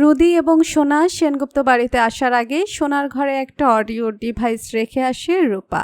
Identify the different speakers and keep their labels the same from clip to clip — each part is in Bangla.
Speaker 1: রুদি এবং সোনা সেনগুপ্ত বাড়িতে আসার আগে সোনার ঘরে একটা অডিও ডিভাইস রেখে আসে রূপা,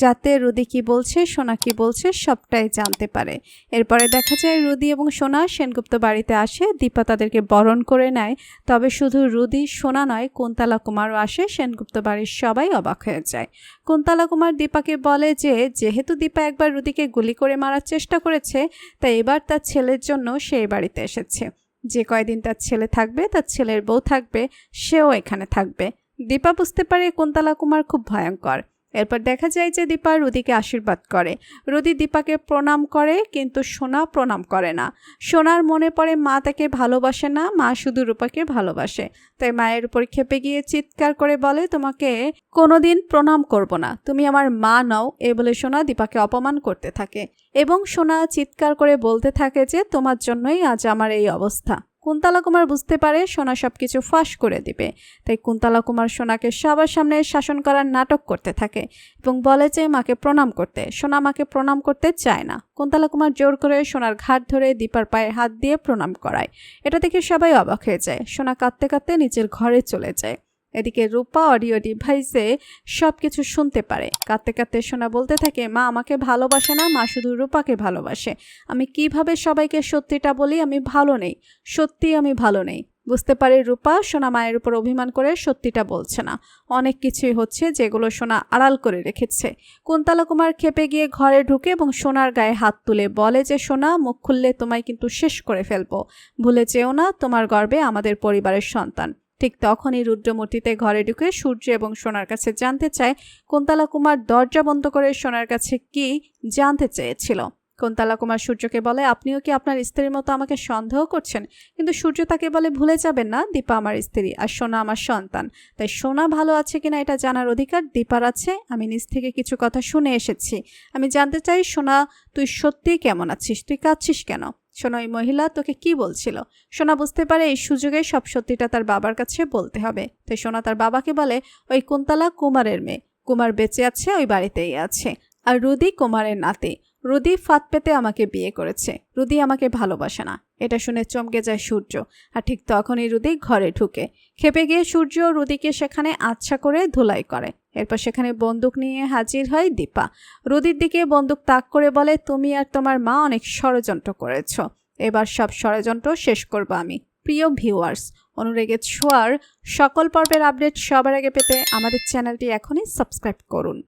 Speaker 1: যাতে রুদি কি বলছে, সোনা কি বলছে, সবটাই জানতে পারে। এরপরে দেখা যায় রুদি এবং সোনা সেনগুপ্ত বাড়িতে আসে, দীপা তাদেরকে বরণ করে নেয়, তবে শুধু রুদি, সোনা নয়, কুন্তলা কুমারও আসে, সেনগুপ্ত বাড়ির সবাই অবাক হয়ে যায়। কুন্তলা কুমার দীপাকে বলে যে, যেহেতু দীপা একবার রুদিকে গুলি করে মারার চেষ্টা করেছে, তাই এবার তার ছেলের জন্য সেই বাড়িতে এসেছে। যে কয়দিন তার ছেলে থাকবে, তার ছেলের বউ থাকবে, সেও এখানে থাকবে। দীপা বুঝতে পারে কুন্তলা কুমার খুব ভয়ঙ্কর। এরপর দেখা যায় যে দীপা রুদিকে আশীর্বাদ করে। রুদি দীপাকে প্রণাম করে, কিন্তু সোনা প্রণাম করে না। সোনার মনে পড়ে মা তাকে ভালোবাসে না, মা শুধু রূপাকে ভালোবাসে। তাই মায়ের উপর খেপে গিয়ে চিৎকার করে বলে, তোমাকে কোনোদিন প্রণাম করব না। তুমি আমার মা নও। এ বলে সোনা দীপাকে অপমান করতে থাকে। এবং সোনা চিৎকার করে বলতে থাকে যে, তোমার জন্যই আজ আমার এই অবস্থা। কুন্তলা কুমার বুঝতে পারে সোনা সবকিছু ফাঁস করে দিবে। তাই কুন্তলা কুমার সোনাকে সবার সামনে শাসন করার নাটক করতে থাকে এবং বলে যে মাকে প্রণাম করতে। সোনা মাকে প্রণাম করতে চায় না। কুন্তলা কুমার জোর করে সোনার ঘাট ধরে দীপার পায়ে হাত দিয়ে প্রণাম করায়। এটা দেখে সবাই অবাক হয়ে যায়। সোনা কাঁদতে কাঁদতে নিজের ঘরে চলে যায়। এদিকে রূপা অডিও ডিভাইসে সব কিছু শুনতে পারে। কাঁদতে কাঁদতে সোনা বলতে থাকে, মা আমাকে ভালোবাসে না, মা শুধু রূপাকে ভালোবাসে। আমি কীভাবে সবাইকে সত্যিটা বলি আমি ভালো নেই সত্যি আমি ভালো নেই। বুঝতে পারে রূপা, সোনা মায়ের উপর অভিমান করে সত্যিটা বলছে না। অনেক কিছুই হচ্ছে যেগুলো সোনা আড়াল করে রেখেছে। কুন্তলা কুমার খেপে গিয়ে ঘরে ঢুকে এবং সোনার গায়ে হাত তুলে বলে যে, সোনা, মুখ খুললে তোমায় কিন্তু শেষ করে ফেলব। ভুলে যেও না, তোমার গর্বে আমাদের পরিবারের সন্তান। ঠিক তখনই রুদ্রমূর্তিতে ঘরে ঢুকে সূর্য এবং সোনার কাছে জানতে চায়, কুন্তলা কুমার দরজা বন্ধ করে সোনার কাছে কি জানতে চেয়েছিল? কুন্তলা কুমার সূর্যকে বলে, আপনিও কি আপনার স্ত্রীর মতো আমাকে সন্দেহ করছেন? কিন্তু সূর্য তাকে বলে, ভুলে যাবেন না, দীপা আমার স্ত্রী আর সোনা আমার সন্তান। তাই সোনা ভালো আছে কিনা এটা জানার অধিকার দীপার আছে। আমি নিজ থেকে কিছু কথা শুনে এসেছি। আমি জানতে চাই, সোনা, তুই সত্যিই কেমন আছিস? তুই কাঁদছিস কেন? শোনো ওই মহিলা, তোকে কি বলছিল? সোনা বুঝতে পারে এই সুযোগে সব সত্যিটা তার বাবার কাছে বলতে হবে। তাই সোনা তার বাবাকে বলে, ওই কুন্তলা কুমারের মেয়ে। কুমার বেঁচে আছে, ওই বাড়িতেই আছে। আর রুদি কুমারের নাতি। রুদি ফাঁদ পেতে আমাকে বিয়ে করেছে। রুদি আমাকে ভালোবাসে না। এটা শুনে চমকে যায় সূর্য। আর ঠিক তখনই রুদি ঘরে ঢুকে। খেপে গিয়ে সূর্য রুদিকে সেখানে আচ্ছা করে ধুলাই করে। এরপর সেখানে বন্দুক নিয়ে হাজির হয় দীপা। রুদির দিকে বন্দুক তাক করে বলে, তুমি আর তোমার মা অনেক ষড়যন্ত্র করেছ। এবার সব ষড়যন্ত্র শেষ করব আমি। প্রিয় ভিউয়ার্স, অনুরেগে ছোঁয়ার সকল পর্বের আপডেট সবার আগে পেতে আমাদের চ্যানেলটি এখনই সাবস্ক্রাইব করুন।